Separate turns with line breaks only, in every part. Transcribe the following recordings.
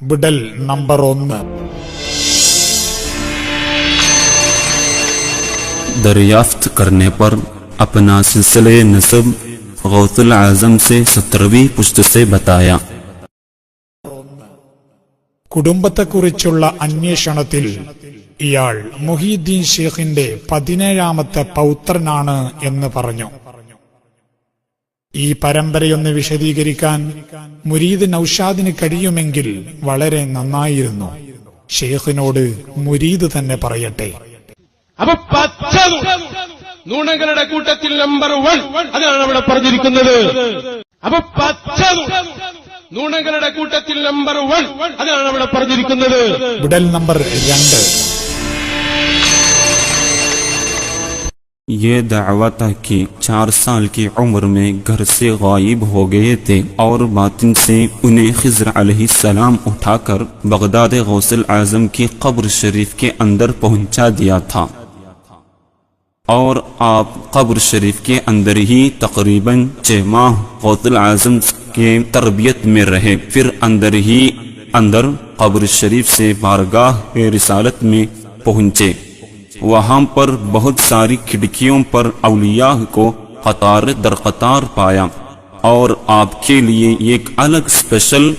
വിടൽ number ഒന്ന്
दरियाफ्त करने पर अपना सिलसिले नसब गौतुल आजम से सत्रहवीं पुश्त से बताया
കുടുംബത്തെക്കുറിച്ചുള്ള അന്വേഷണത്തിൽ ഇയാൾ മുഹീദ്ദീൻ ഷേഖിന്റെ പതിനേഴാമത്തെ പൗത്രനാണ് എന്ന് പറഞ്ഞു ഈ പരമ്പരയൊന്ന് വിശദീകരിക്കാൻ മുരീദ് നൌഷാദിന് കഴിയുമെങ്കിൽ വളരെ നന്നായിരുന്നു. ഷെയ്ഖിനോട് മുരീദ് തന്നെ പറയട്ടെ.
അപ്പൊ പച്ച നുണകളുടെ കൂട്ടത്തിൽ നമ്പർ വൺ അതാണ് അവിടെ പറഞ്ഞിരിക്കുന്നത്. അപ്പൊ പച്ച നൂണകളുടെ നുണകളുടെ കൂട്ടത്തിൽ നമ്പർ വൺ അതാണ് അവിടെ പറഞ്ഞിരിക്കുന്നത്.
ഉടൽ നമ്പർ രണ്ട്.
یہ دعوت کہ چار سال کی عمر میں گھر سے غائب ہو گئے تھے اور باطن سے انہیں خضر علیہ السلام اٹھا کر بغداد غوصل اعظم کی قبر شریف کے اندر پہنچا دیا تھا۔ اور آپ قبر شریف کے اندر ہی تقریباً چھ ماہ غوث اعظم کے تربیت میں رہے۔ پھر اندر ہی اندر قبر شریف سے بارگاہ رسالت میں پہنچے۔ وہاں پر بہت ساری کھڑکیوں پر اولیاء کو قطار در قطار پایا اور آپ کے لیے ایک الگ اسپیشل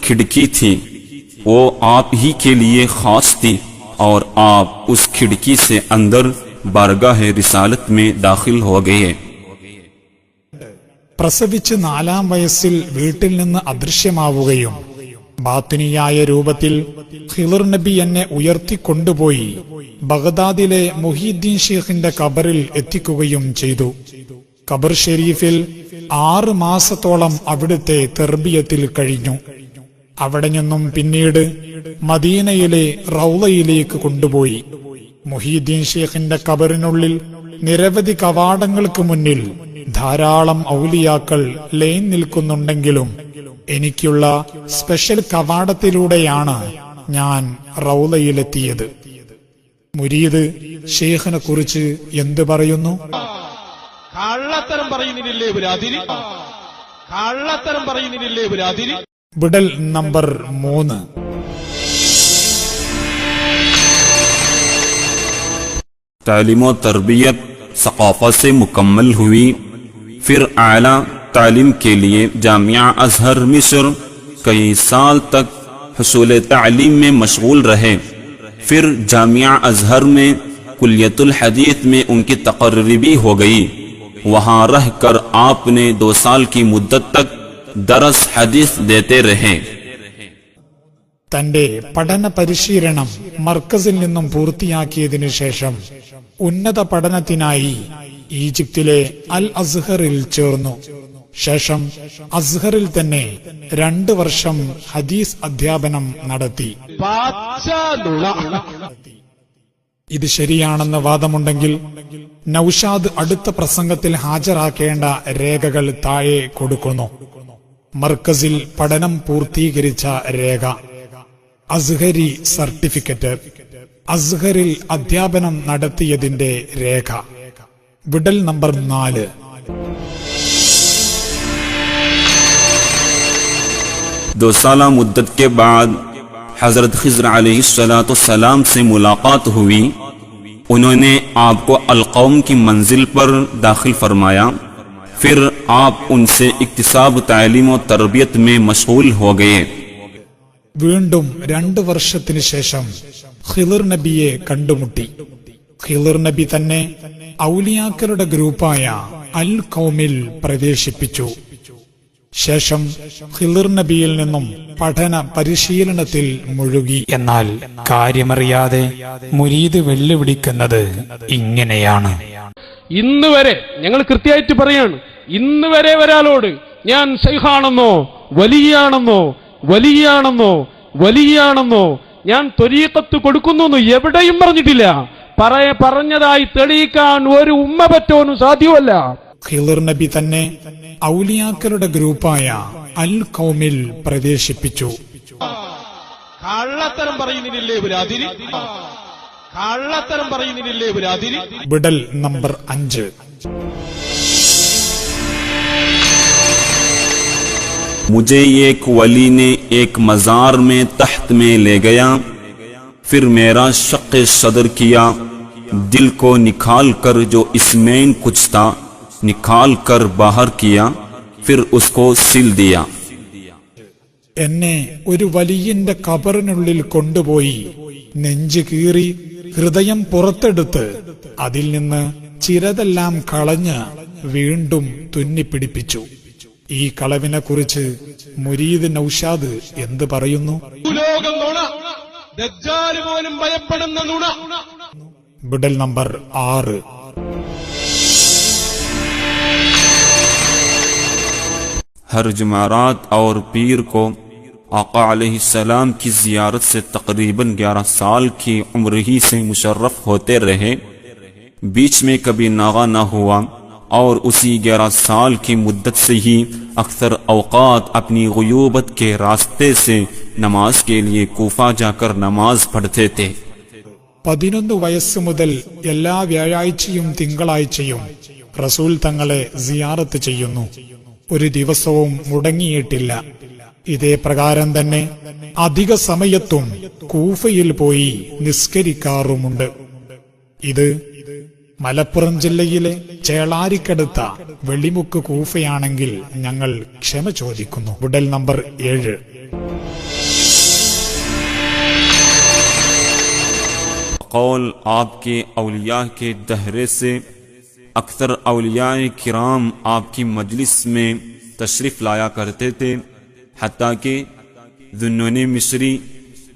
کھڑکی تھی۔ وہ آپ ہی کے لیے خاص تھی اور آپ اس کھڑکی سے اندر بارگاہ رسالت میں داخل ہو گئے۔
പ്രസവിച്ച് നാലാം വയസ്സിൽ വീട്ടിൽ നിന്ന് അദൃശ്യമാവുകയും ബാത്തിനിയായ രൂപത്തിൽ ഖിളർ നബി എന്നെ ഉയർത്തിക്കൊണ്ടുപോയി ബഗദാദിലെ മുഹീദ്ദീൻ ഷെയ്ഖിന്റെ കബറിൽ എത്തിക്കുകയും ചെയ്തു. കബർ ഷെരീഫിൽ ആറ് മാസത്തോളം അവിടുത്തെ തെർബിയത്തിൽ കഴിഞ്ഞു. അവിടെ നിന്നും പിന്നീട് മദീനയിലെ റൗളയിലേക്ക് കൊണ്ടുപോയി. മുഹീദ്ദീൻ ഷെയ്ഖിന്റെ കബറിനുള്ളിൽ നിരവധി കവാടങ്ങൾക്ക് മുന്നിൽ ധാരാളം ഔലിയാക്കൾ ലൈൻ നിൽക്കുന്നുണ്ടെങ്കിലും എനിക്കുള്ള സ്പെഷ്യൽ കവാടത്തിലൂടെയാണ് ഞാൻ റൗലയിലെത്തിയത് മുരീദ് ഷെയ്ഖിനെ കുറിച്ച് എന്തു പറയുന്നു?
കള്ളത്തരം അതിരി? കള്ളത്തരം അതിരി?
വിടൽ നമ്പർ മൂന്ന്.
تعلیم തർബിയത് സഖാഫത്ത് സെ മുക്കമ്മൽ ഹുവി ഫിർ ആല تعلیم کے لیے جامعہ اظہر مصر کئی سال تک حصول تعلیم میں مشغول رہے۔ پھر جامعہ اظہر میں کلیت الحدیث میں ان کی تقرری بھی ہو گئی۔ وہاں رہ کر آپ نے دو سال کی مدت تک درس حدیث دیتے رہے۔
തന്റെ പഠന പരിശീലനം മർക്കസിൽ നിന്നും പൂർത്തിയാക്കിയതിനു ശേഷം ഉന്നത പഠനത്തിനായി ഈജിപ്തിലെ അൽ അസ്ഹറിൽ ചേർന്നു. ശേഷം അസ്ഹറിൽ തന്നെ രണ്ട് വർഷം ഹദീസ് അധ്യാപനം നടത്തി. ഇത് ശരിയാണെന്ന് വാദമുണ്ടെങ്കിൽ നൌഷാദ് അടുത്ത പ്രസംഗത്തിൽ ഹാജരാക്കേണ്ട രേഖകൾ താഴെ കൊടുക്കുന്നു. മർക്കസിൽ പഠനം പൂർത്തീകരിച്ച രേഖ. അസ്ഹരി സർട്ടിഫിക്കറ്റ്. അസ്ഹറിൽ അധ്യാപനം നടത്തിയതിന്റെ രേഖ. വിടൽ നമ്പർ നാല്.
دو سالہ مدت کے بعد حضرت خضر علیہ السلام سے ملاقات ہوئی۔ انہوں نے آپ کو القوم کی منزل پر داخل فرمایا۔ پھر آپ ان سے اقتصاب تعلیم و تربیت میں مشغول ہو گئے۔
വീണ്ടും രണ്ട് نبی کنڈ مٹی നബിയെ نبی تنے നബി തന്നെ گروپ آیا القومل پردیش پچو ശേഷം ഖിളിർ നബിയിൽ നിന്നും പഠന പരിശീലനത്തിൽ മുഴുകി. എന്നാൽ കാര്യമറിയാതെ മുരീദ് വെല്ലുവിളിക്കുന്നത് ഇങ്ങനെയാണ്.
ഇന്ന് വരെ ഞങ്ങൾ കൃത്യമായിട്ട് പറയാണ് ഇന്ന് വരെ ഒരാളോട് ഞാൻ സൈഹാണെന്നോ വലിയാണെന്നോ വലിയാണെന്നോ വലിയാണെന്നോ ഞാൻ തൊരീക്കത്ത് കൊടുക്കുന്നു എന്ന് എവിടെയും പറഞ്ഞിട്ടില്ല. പറയ പറഞ്ഞതായി തെളിയിക്കാൻ ഒരു ഉമ്മ പറ്റോനും സാധ്യമല്ല. نبی
വിടൽ നമ്പർ അഞ്ച്.
مجھے ایک ولی نے ایک مزار میں تحت میں لے گیا پھر میرا شق صدر کیا دل کو نکال کر جو اس میں کچھ تھا निकाल कर बाहर किया फिर उसको सिल दिया
എന്നെ ഒരു വലിയന്റെ കബറിനുള്ളിൽ കൊണ്ടുപോയി നെഞ്ചു കീറി ഹൃദയം പുറത്തെടുത്ത് അതിൽ നിന്ന് ചിരതെല്ലാം കളഞ്ഞ് വീണ്ടും തുന്നിപ്പിടിപ്പിച്ചു ഈ കളവിനെ കുറിച്ച് മുരീദ് നൌഷാദ് എന്ത് പറയുന്നു
ഭൂലോകം നുണ ദജ്ജാല് പോലും ഭയപ്പെടുന്ന നുണ
ബിഡൽ നമ്പർ ആറ്
ہر جمعرات اور پیر کو آقا علیہ السلام کی زیارت سے تقریباً گیارہ سال کی عمر ہی سے مشرف ہوتے رہے۔ بیچ میں کبھی ناغا نہ ہوا اور اسی گیارہ سال کی مدت سے ہی اکثر اوقات اپنی غیوبت کے راستے سے نماز کے لیے کوفہ جا کر نماز پڑھتے تھے۔
പതിനൊന്ന് വയസ്സ് മുതൽ എല്ലാ വ്യാഴാഴ്ചയും چیم رسول تنگلے زیارت چیم ഒരു ദിവസവും മുടങ്ങിയിട്ടില്ല ഇതേ പ്രകാരം തന്നെ അധിക സമയത്തും കൂഫയിൽ പോയി നിസ്കരിക്കാറുമുണ്ട് ഇത് മലപ്പുറം ജില്ലയിലെ ചേളാരിക്കടുത്ത വെള്ളിമുക്ക് കൂഫയാണെങ്കിൽ ഞങ്ങൾ ക്ഷമ ചോദിക്കുന്നു ഉടൽ നമ്പർ ഏഴ്
कौल आपके अलिया के दहरे से اکثر اولیاء کرام آپ کی مجلس میں تشریف لایا کرتے تھے، حتیٰ کہ ذنون مصری،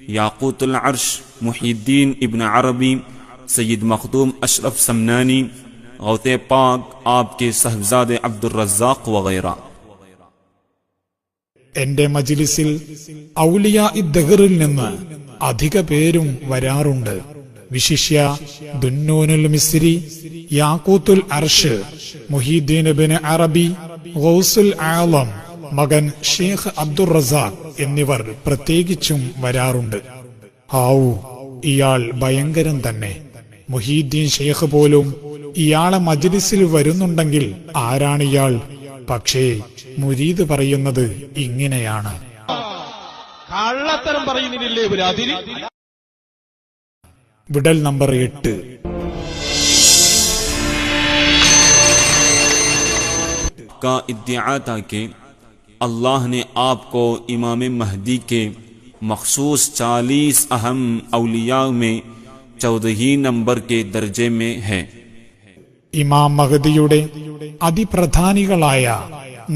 یاقوت العرش محی الدین ابن عربی، سید مخدوم اشرف سمنانی غوت پاک، آپ کے صحبزاد عبد الرزاق وغیرہ۔
എന്റെ മജിലിസിൽ ഔലിയ ഇദ്ദഹറിൽ നിന്ന് അധിക പേരും വരാറുണ്ട്. വിശിഷ്യ ദുന്നൂനുൽ മിസ്രി യാക്കൂത്തുൽ അർഷ് മുഹീദ്ദീൻ ബിൻ അറബി ഗൗസുൽ ആലം മകൻ ഷേഖ് അബ്ദുൾ റസാഖ് എന്നിവർ പ്രത്യേകിച്ചും വരാറുണ്ട്. ഹാവു ഇയാൾ ഭയങ്കരം തന്നെ. മുഹീദ്ദീൻ ഷേഖ് പോലും ഇയാളെ മജ്ലിസിൽ വരുന്നുണ്ടെങ്കിൽ ഇയാൾ? പക്ഷേ മുരീദ് പറയുന്നത് ഇങ്ങനെയാണ്.
കള്ളത്തരം പറയുന്നില്ലേ അതിരി
വിടൽ നമ്പർ എട്ട്
का इद्दिया था कि अल्लाह ने आपको इमाम महदी के मखसूस चालीस अहम अलिया में चौदही नंबर के दर्जे में है
ഇമാം മഹദിയുടെ അതിപ്രധാനികളായ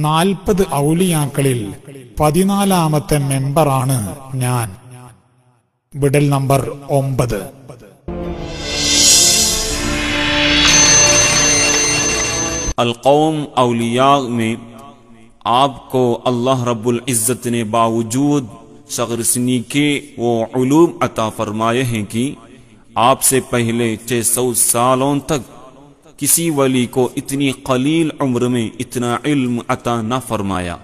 നാൽപ്പത് ഔലിയാക്കളിൽ പതിനാലാമത്തെ മെമ്പറാണ് ഞാൻ വിടൽ നമ്പർ ഒമ്പത്.
القوم اولیاء میں آپ کو اللہ رب العزت نے باوجود سغرسنی کے وہ علوم عطا فرمائے ہیں کہ آپ سے پہلے چھ سو سالوں تک کسی ولی کو اتنی قلیل عمر میں اتنا علم عطا نہ فرمایا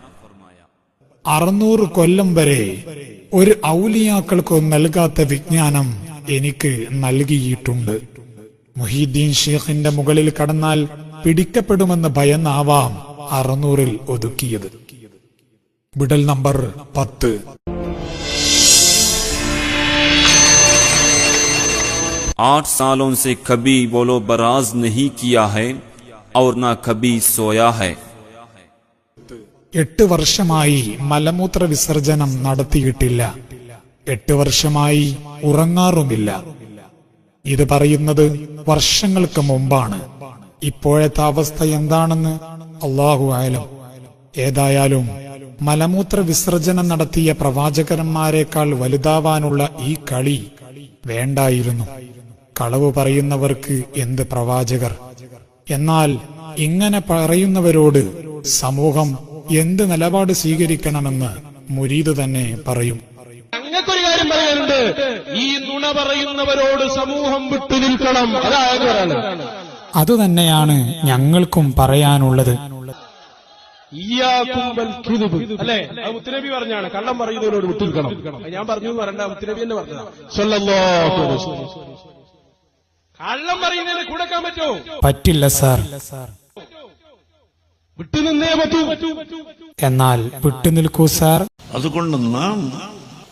അറുന്നൂറ് കൊല്ലം വരെ ഒരു ഔലിയാക്കൾക്കും നൽകാത്ത വിജ്ഞാനം എനിക്ക് നൽകിയിട്ടുണ്ട് മുഹീദ്ദീൻ ഷേഖിന്റെ മുകളിൽ കടന്നാൽ പിടിക്കപ്പെടുമെന്ന് ഭയന്നാവാം അറുന്നൂറിൽ ഒതുക്കിയത് വിടൽ നമ്പർ പത്ത്
आठ सालों से कभी बोलो बराज नहीं किया है और ना कभी सोया है
എട്ട് വർഷമായി മലമൂത്ര വിസർജനം നടത്തിയിട്ടില്ല. എട്ട് വർഷമായി ഉറങ്ങാറുമില്ല. ഇത് പറയുന്നത് വർഷങ്ങൾക്ക് മുമ്പാണ്. ഇപ്പോഴത്തെ അവസ്ഥ എന്താണെന്ന് അള്ളാഹു ആയാലും ഏതായാലും മലമൂത്ര വിസർജനം നടത്തിയ പ്രവാചകന്മാരെക്കാൾ വലുതാവാനുള്ള ഈ കളി വേണ്ടായിരുന്നു. കളവ് പറയുന്നവർക്ക് എന്ത് പ്രവാചകർ? എന്നാൽ ഇങ്ങനെ പറയുന്നവരോട് സമൂഹം എന്ത് നിലപാട് സ്വീകരിക്കണമെന്ന് മുരീദ് തന്നെ പറയും.
ഞങ്ങൾക്കൊരു കാര്യം പറയാനുണ്ട്. ഈ നുണ പറയുന്നവരോട് സമൂഹം വിട്ടു നിൽക്കണം. അതായത് ഒരാൾ
അതുതന്നെയാണ് ഞങ്ങൾക്കും പറയാനുള്ളത്.
അല്ലേ? അത് മുത്തുനബി പറഞ്ഞാണ്. കള്ളം പറയുന്നവരോട് വിട്ടുനിൽക്കണം അത് ഞാൻ പറഞ്ഞു പറയണ്ട മുത്തുനബി തന്നെ പറഞ്ഞതാ. കള്ളം പറയുന്നതിന് കൂടക്കാൻ പറ്റുമോ?
പറ്റില്ല സാർ.
വിട്ടുനിന്നേ പറ്റൂ.
എന്നാൽ വിട്ടുനിൽക്കൂ സാർ.
അതുകൊണ്ട് നാം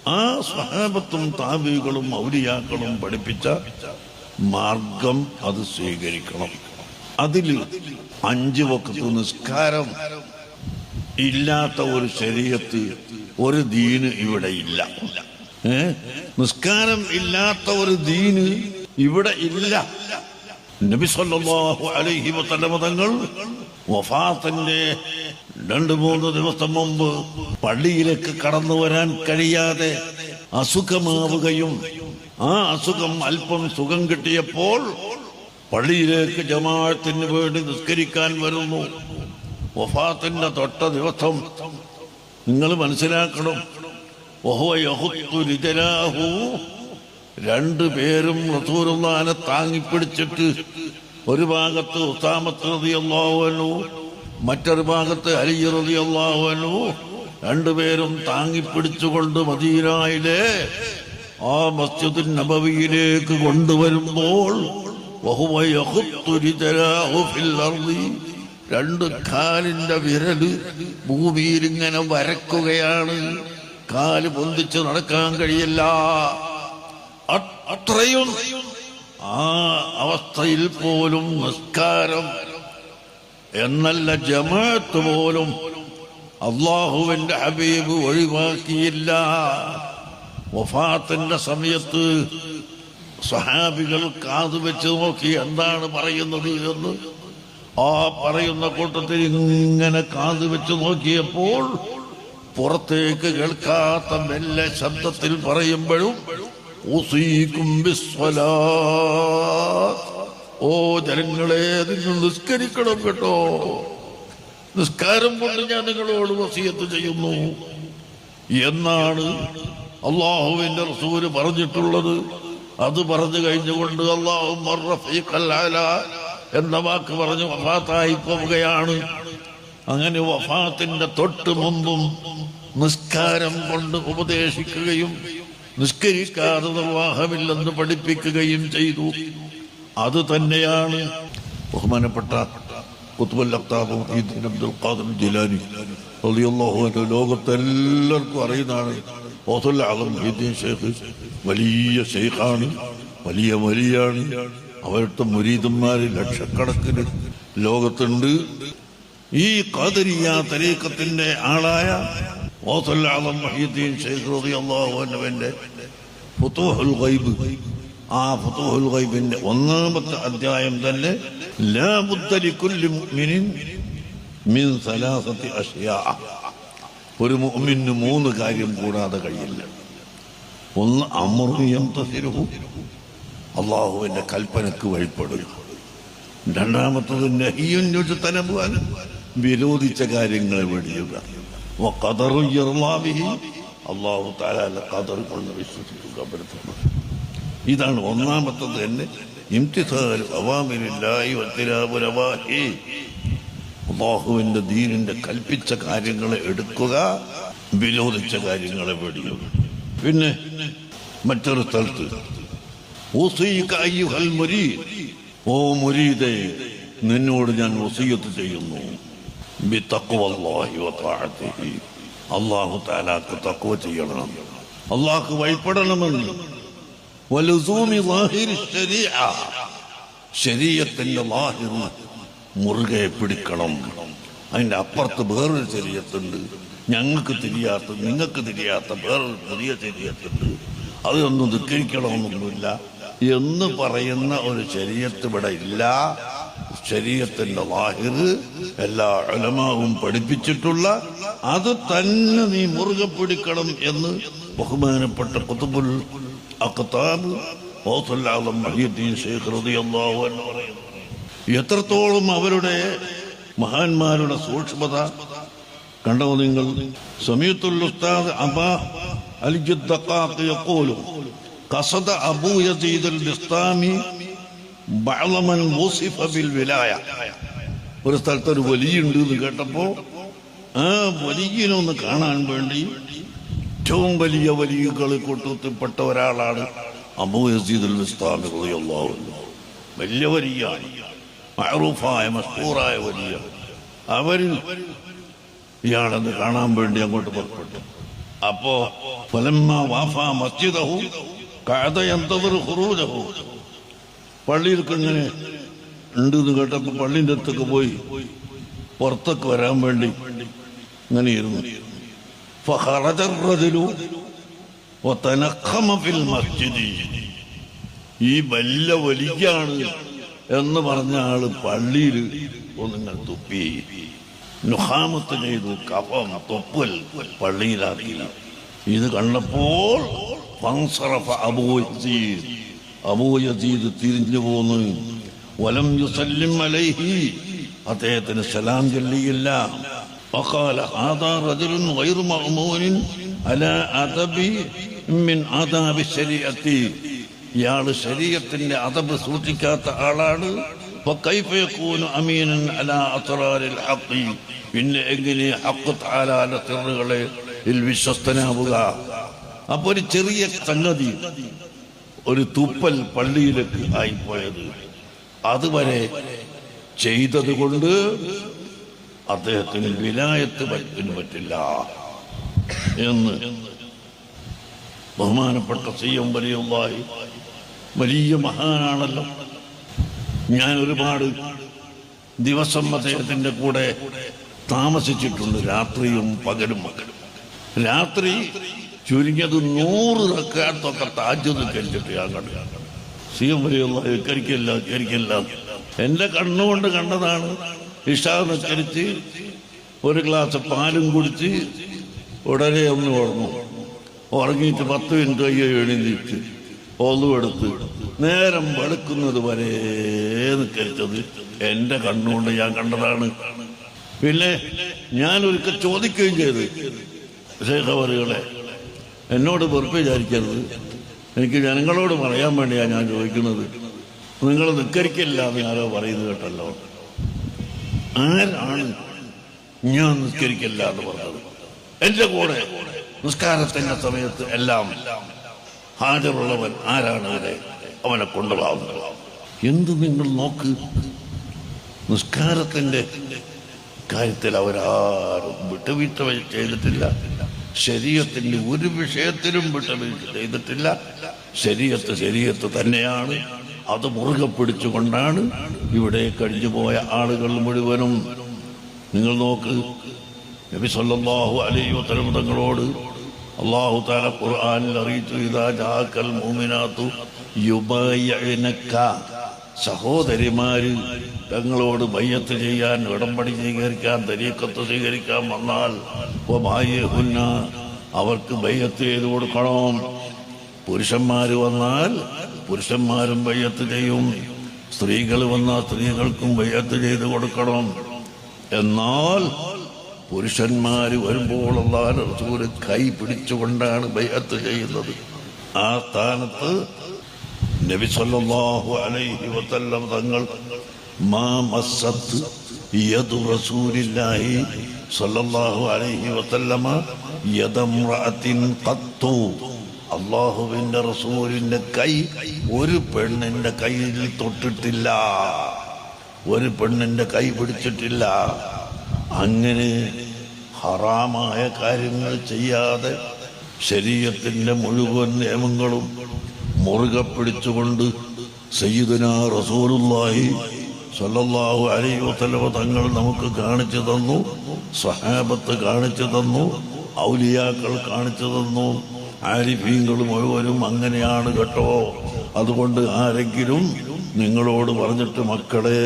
ആ സ്വഹാബത്തും താബികളും ഔലിയാക്കളും പഠിപ്പിച്ച മാർഗം അത് സ്വീകരിക്കണം. അതിൽ അഞ്ച് വക്കത്ത് നിസ്കാരം ഇല്ലാത്ത ഒരു ശരീരത്ത് ഒരു ദീന് ഇവിടെ ഇല്ല. ഏ? നിസ്കാരം ഇല്ലാത്ത ഒരു ദീന് ഇവിടെ ഇല്ല. നബി സല്ലല്ലാഹു അലൈഹി തങ്ങൾ വഫാത്തിന്റെ രണ്ട് മൂന്ന് ദിവസം മുമ്പ് പള്ളിയിലേക്ക് കടന്നു വരാൻ കഴിയാതെ അസുഖമാവുകയും ആ അസുഖം അല്പം സുഖം കിട്ടിയപ്പോൾ പള്ളിയിലേക്ക് ജമാഅത്തിന് വേണ്ടി നിസ്കരിക്കാൻ വരുന്നു. വഫാത്തിന്റെ തൊട്ട ദിവസം നിങ്ങൾ മനസ്സിലാക്കണം. രണ്ടു പേരും റസൂലുള്ളാനെ താങ്ങിപ്പിടിച്ചിട്ട് ഒരു ഭാഗത്ത് ഉസാമത്ത് റതിയല്ലാവനു മറ്റൊരു ഭാഗത്ത് അലി റതിയല്ലാവനു രണ്ടുപേരും താങ്ങിപ്പിടിച്ചുകൊണ്ട് മദീനായിലെ ആ മസ്ജിദ് നബവിയിലേക്ക് കൊണ്ടുവരുമ്പോൾ രണ്ട് കാലിന്റെ വിരൽ ഭൂമിയിൽ ഇങ്ങനെ വരക്കുകയാണ്. കാൽ പൊന്തിച്ച് നടക്കാൻ കഴിയില്ല. അത്രയും ആ അവസ്ഥയിൽ പോലും നിസ്കാരം എന്നല്ല ജമാഅത്ത് പോലും അള്ളാഹുവിന്റെ ഹബീബ് ഒഴിവാക്കിയില്ല വഫാത്തിന്റെ സമയത്ത് സഹാബികൾ കാതു വെച്ച് നോക്കി എന്താണ് പറയുന്നത് എന്ന് ആ പറയുന്ന കൂട്ടത്തിൽ ഇങ്ങനെ കാതു വെച്ച് നോക്കിയപ്പോൾ പുറത്തേക്ക് കേൾക്കാത്ത മെല്ലെ ശബ്ദത്തിൽ പറയുമ്പോഴും. ഓ ജനങ്ങളെ നിങ്ങൾ നിസ്കരിക്കണം കേട്ടോ. നിസ്കാരം കൊണ്ട് ഞാൻ നിങ്ങളോട് വസിയത്ത് ചെയ്യുന്നു. എന്നാണ് അള്ളാഹുവിന്റെ റസൂര് പറഞ്ഞിട്ടുള്ളത്. അത് പറഞ്ഞു കഴിഞ്ഞുകൊണ്ട് അള്ളാഹു എന്ന വാക്ക് പറഞ്ഞു വഫാത്തായി പോവുകയാണ്. അങ്ങനെ വഫാത്തിന്റെ തൊട്ട് മുമ്പും നിസ്കാരം കൊണ്ട് ഉപദേശിക്കുകയും നിസ്കരിക്കാതെ നിർവാഹമില്ലെന്ന് പഠിപ്പിക്കുകയും ചെയ്തു. അത് തന്നെയാണ് ബഹുമാനപ്പെട്ട അബ്ദുൽ ജിലാനി റളിയല്ലാഹു ലോകത്തെല്ലാവർക്കും അറിയുന്നതാണ്. ഷെയ്ഖ് വലിയ ഷെയ്ഖാണ് വലിയ വലിയാണ്. അവരുടെ മുരീദന്മാര് ലക്ഷക്കണക്കിന് ലോകത്തുണ്ട്. ഈ ഖാദരിയ തരീക്കത്തിന്റെ ആളായ ഗൈബ്. ആ ഒന്നാമത്തെ അധ്യായം തന്നെ ലാ മുഅ്മിനിൻ മിൻ ഒരു മുഅ്മിന് മൂന്ന് കാര്യം കൂടാതെ കഴിയില്ല. ഒന്ന് അമൃയം തസിരുഹു അള്ളാഹുവിന്റെ കൽപ്പനക്ക് വഴിപ്പെടുക. രണ്ടാമത്തത് നഹിയുൻ തനബുവാൻ വിരോധിച്ച കാര്യങ്ങളെ വെടിയുക. അള്ളാഹു താലാല ഖദർ കൊണ്ട് വിശ്വസിക്കുക പെടുത്തുന്നു ഇതാണ് ഒന്നാമത്തത് തന്നെ. അള്ളാഹുവിന്റെ ദീനിന്റെ കൽപ്പിച്ച കാര്യങ്ങളെ എടുക്കുക വിരോധിച്ച കാര്യങ്ങളെ വെടിയുക. പിന്നെ മറ്റൊരു സ്ഥലത്ത്. ഓ മുരീദേ നിന്നോട് ഞാൻ വസീയത്ത് ചെയ്യുന്നു. അള്ളാഹു താലാക്ക് തക്കുവ ചെയ്യണം. അള്ളാഹ്. ശരീഅത്തിന്റെ ലാഹിർ മുറുകെ പിടിക്കണം. അതിന്റെ അപ്പുറത്ത് വേറൊരു ശരീരത്തുണ്ട് ഞങ്ങൾക്ക് തിരിയാത്ത നിങ്ങൾക്ക് തിരിയാത്ത വേറൊരു പുതിയ ശരീരത്തുണ്ട് അതൊന്നും ധിക്കരിക്കണമെന്നൊന്നുമില്ല. എന്ന് പറയുന്ന ഒരു ശരീരത്ത് ഇവിടെ ഇല്ല. ശരീരത്തിന്റെ വാഹിർ എല്ലാ അലമാവും പഠിപ്പിച്ചിട്ടുള്ള അത് തന്നെ നീ മുറുകെ പിടിക്കണം എന്ന് ബഹുമാനപ്പെട്ട കുത്തുബുൽ അഖ്താബ് എത്രത്തോളം അവരുടെ മഹാന്മാരുടെ സൂക്ഷ്മത. കണ്ടോ നിങ്ങൾ? സമീത്തുൽ അബ അൽ യഖൂലു അബൂ ഒരു സ്ഥലത്ത് ഒരു വലിയുണ്ട് എന്ന് കേട്ടപ്പോ ആ വലിയനൊന്ന് കാണാൻ വേണ്ടി ഏറ്റവും വലിയ വലിയകളെ കൂട്ടത്തിൽപ്പെട്ട ഒരാളാണ് അബൂ യസീദുൽ വിസ്താമി അൻഹു. വലിയ മഹറൂഫായ മഷ്ഹൂറായ വലിയ. അവർ ഇയാളത് കാണാൻ വേണ്ടി അങ്ങോട്ട് പുറപ്പെട്ടു. അപ്പോ ഫലമ്മ വാഫ മസ്ജിദഹു കഅദ യന്തദറു ഖുറൂജഹു. പള്ളിയിലൊക്കെ ഇങ്ങനെ ഉണ്ട് എന്ന് കേട്ടപ്പോൾ പള്ളിന്റെ അടുത്തൊക്കെ പോയി പുറത്തൊക്കെ വരാൻ വേണ്ടി ഇങ്ങനെ ഇരുന്നു ഈ വല്ല വലിക്കാണ് എന്ന് പറഞ്ഞ ആൾ പള്ളിയിൽ ഒന്നിങ്ങൾ തുപ്പി. നുഹാമത്ത് ചെയ്തു കഫം തൊപ്പൽ പള്ളിയിലാക്കി. ഇത് കണ്ടപ്പോൾ അബൂ അബൂ യസീദ് തിരിഞ്ഞു പോന്നു വലം യുസല്ലിം അലൈഹി അദ്ദേഹത്തിന് സലാം ചൊല്ലിയില്ല وقال هذا رجل غير مأمون على أدب من آداب الشريعة ഇയാള് ശരീരത്തിന്റെ അതബ് സൂക്ഷിക്കാത്ത ആളാണ് فكيف يكون أمينا على أسرار الحق പിന്നെ എങ്ങനെ ഹക്ക് താലാല സിറുകളെ വിശ്വസ്തനാവുക അപ്പൊ ഒരു ചെറിയ സംഗതി ഒരു തുപ്പൽ പള്ളിയിലേക്ക് ആയിപ്പോയത്. അതുവരെ ചെയ്തത് കൊണ്ട് അദ്ദേഹത്തിന് വിലായത്ത് പറ്റിന് പറ്റില്ല എന്ന് ബഹുമാനപ്പെട്ട സി എം വലിയുള്ളായി വലിയ മഹാനാണല്ലോ. ഞാൻ ഒരുപാട് ദിവസം അദ്ദേഹത്തിന്റെ കൂടെ താമസിച്ചിട്ടുണ്ട് രാത്രിയും പകലും പകലും. രാത്രി ചുരുങ്ങിയത് നൂറ് റക്കാത്തൊക്കെ താജ്ജത് കഴിച്ചിട്ട് ഞാൻ കണ്ടു. സി എം വലിയുള്ള കരിക്കില്ല കരിക്കില്ല എന്റെ കണ്ണുകൊണ്ട് കണ്ടതാണ്. ഇഷാ നിസ്കരിച്ച് ഒരു ഗ്ലാസ് പാലും കുടിച്ച് ഉടനെ ഒന്ന് ഉറങ്ങും. ഉറങ്ങിയിട്ട് പത്ത് മിനിറ്റ് അയ്യോ എഴുന്നേറ്റ് ഒന്നുമെടുത്ത് നേരം വെളുക്കുന്നത് വരെ നിൽക്കരുത് എന്റെ കണ്ണുകൊണ്ട് ഞാൻ കണ്ടതാണ്. പിന്നെ ഞാൻ ഒരിക്കൽ ചോദിക്കുകയും ചെയ്ത്. ശേഖവറുകളെ എന്നോട് വെറുപ്പ് വിചാരിക്കരുത്. എനിക്ക് ജനങ്ങളോട് പറയാൻ വേണ്ടിയാണ് ഞാൻ ചോദിക്കുന്നത്. നിങ്ങൾ നിസ്കരിക്കില്ല എന്ന് ആരോ പറയുന്നത് കേട്ടല്ലോ. ആരാണ് ഞാൻ നിസ്കരിക്കില്ല എന്ന് പറഞ്ഞത്? എന്റെ കൂടെ നിസ്കാരത്തിന്റെ സമയത്ത് എല്ലാം ഹാജറുള്ളവൻ ആരാണ് അവരെ അവനെ കൊണ്ടുപോകുന്നത് എന്ത് നിങ്ങൾ നോക്ക്? നിസ്കാരത്തിന്റെ കാര്യത്തിൽ അവരാരും വിട്ടുവീഴ്ച ചെയ്തിട്ടില്ല. ശരീരത്തിന്റെ ഒരു വിഷയത്തിലും വിട്ടുവീഴ്ച ചെയ്തിട്ടില്ല. ശരീരത്ത് ശരീരത്ത് തന്നെയാണ്. അത് മുറുകെ പിടിച്ചുകൊണ്ടാണ് ഇവിടെ കഴിഞ്ഞു പോയ ആളുകൾ മുഴുവനും. നിങ്ങൾ നോക്ക് നബി സല്ലല്ലാഹു അലൈഹി വസല്ലം തങ്ങളോട് അല്ലാഹു തആല ഖുർആനിൽ അറിയിച്ചു ഇദാ ജാക്കൽ മുഅ്മിനാത്തു യുബായിഅനക സഹോദരിമാര് തങ്ങളോട് ബയ്യത്ത് ചെയ്യാൻ ഉടമ്പടി സ്വീകരിക്കാൻ തരീക്കത്ത് സ്വീകരിക്കാൻ വന്നാൽ അവർക്ക് ബയ്യത്ത് ചെയ്ത് കൊടുക്കണം. പുരുഷന്മാർ വന്നാൽ പുരുഷന്മാരും ബയ്യത്ത് ചെയ്യും. സ്ത്രീകൾ വന്നാൽ സ്ത്രീകൾക്കും ബയ്യത്ത് ചെയ്ത് കൊടുക്കണം. എന്നാൽ പുരുഷന്മാർ വരുമ്പോൾ അള്ളാഹ് കൈ പിടിച്ചുകൊണ്ടാണ് ബയ്യത്ത് ചെയ്യുന്നത്. ആ സ്ഥാനത്ത് നബി സല്ലല്ലാഹു അലൈഹി വസല്ലം തങ്ങൾ മാ മസ്സത്ത് യദു റസൂലില്ലാഹി സല്ലല്ലാഹു അലൈഹി വസല്ലമ യദംറഅത്തിൻ ഖത്തു. അള്ളാഹുവിന്റെ റസൂലിന്റെ കൈ ഒരു പെണ്ണിന്റെ കയ്യിൽ തൊട്ടിട്ടില്ല. ഒരു പെണ്ണിന്റെ കൈ പിടിച്ചിട്ടില്ല. അങ്ങനെ ഹറാമായ കാര്യങ്ങൾ ചെയ്യാതെ ശരീരത്തിന്റെ മുഴുവൻ നിയമങ്ങളും മുറുകെ പിടിച്ചുകൊണ്ട് സയ്യിദുന റസൂലുള്ളാഹി സല്ലല്ലാഹു അലൈഹി തങ്ങൾ നമുക്ക് കാണിച്ചു തന്നു സഹാബത്ത് കാണിച്ചു തന്നു ഔലിയാക്കൾ കാണിച്ചു തന്നു ആരിഫീങ്ങൾ മുഴുവനും അങ്ങനെയാണ് കേട്ടോ. അതുകൊണ്ട് ആരെങ്കിലും നിങ്ങളോട് പറഞ്ഞിട്ട് മക്കളെ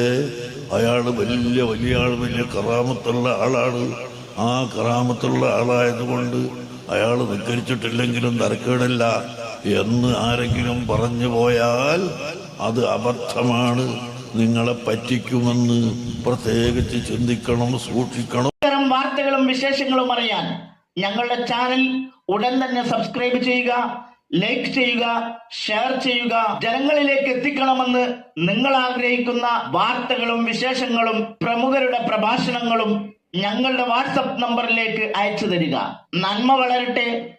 അയാൾ വലിയ വലിയ ആൾ വലിയ കറാമത്തുള്ള ആളാണ്. ആ കറാമത്തുള്ള ആളായതുകൊണ്ട് അയാൾ നിക്കരിച്ചിട്ടില്ലെങ്കിലും തരക്കേടില്ല. എന്ന് ആരെങ്കിലും പറഞ്ഞു പോയാൽ അത് അബദ്ധമാണ്. നിങ്ങളെ പറ്റിക്കുമെന്ന് പ്രത്യേകിച്ച് ചിന്തിക്കണം സൂക്ഷിക്കണം.
ഇത്തരം വാർത്തകളും വിശേഷങ്ങളും അറിയാൻ ഞങ്ങളുടെ ചാനൽ ഉടൻ തന്നെ സബ്സ്ക്രൈബ് ചെയ്യുക ലൈക്ക് ചെയ്യുക ഷെയർ ചെയ്യുക. ജനങ്ങളിലേക്ക് എത്തിക്കണമെന്ന് നിങ്ങൾ ആഗ്രഹിക്കുന്ന വാർത്തകളും വിശേഷങ്ങളും പ്രമുഖരുടെ പ്രഭാഷണങ്ങളും ഞങ്ങളുടെ വാട്സപ്പ് നമ്പറിലേക്ക് അയച്ചു തരിക. നന്മ വളരട്ടെ.